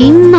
இன்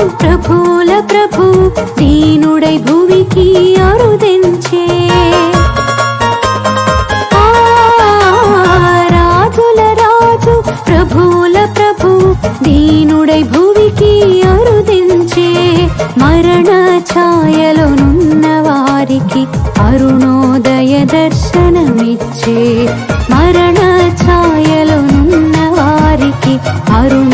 ప్రభుల ప్రభు దీనుడై భూమికి అరుదించే రాజుల రాజు ప్రభుల ప్రభు దీనుడై భూమికి అరుదించే మరణ ఛాయలోనున్న వారికి అరుణోదయ దర్శనమిచ్చే. మరణ ఛాయలోనున్న వారికి అరుణ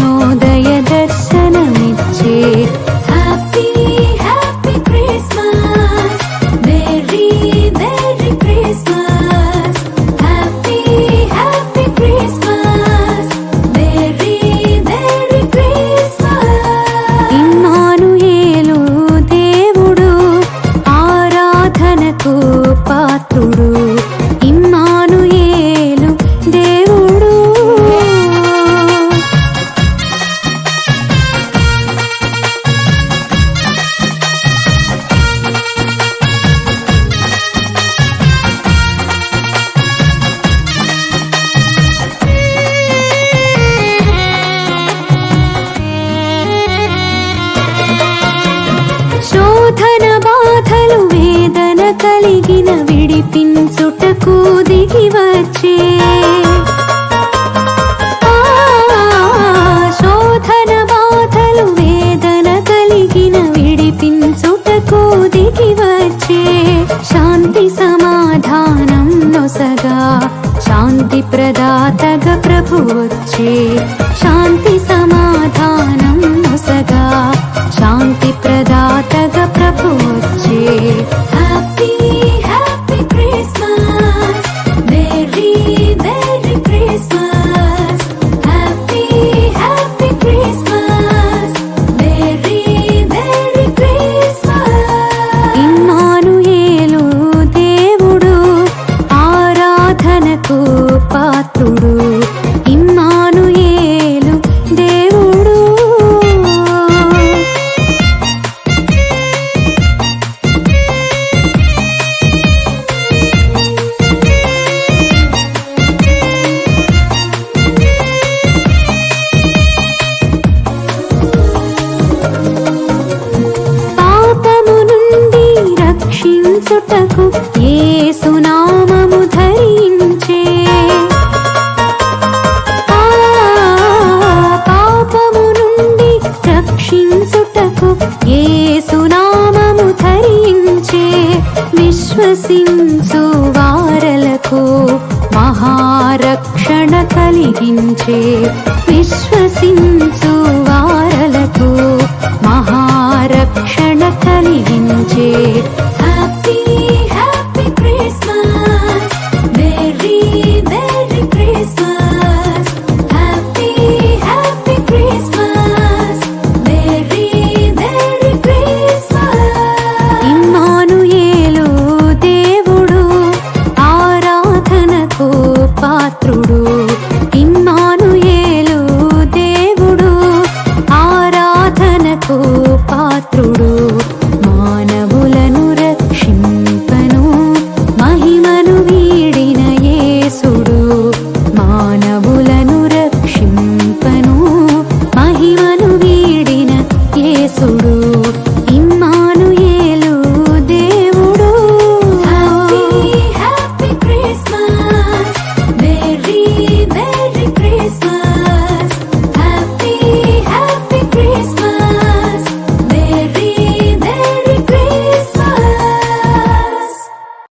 శోధన బాధలు వేదన కలిగిన విడిపించుటకు దిగి వచ్చే. శోధన బాధలు వేదన కలిగిన విడిపించుటకు దిగి వచ్చే. శాంతి సమాధానం నొసగా శాంతి ప్రదాతగా ప్రభు వచ్చే. శాంతి సమాధానం నొసగా శాంతి ప్రదా రక్షించుటకు యేసునామము ధరించే పాపము నుండి రక్షించుటకు ధరించే. విశ్వసించు వారలకు మహారక్షణ కలిగించే. విశ్వసించు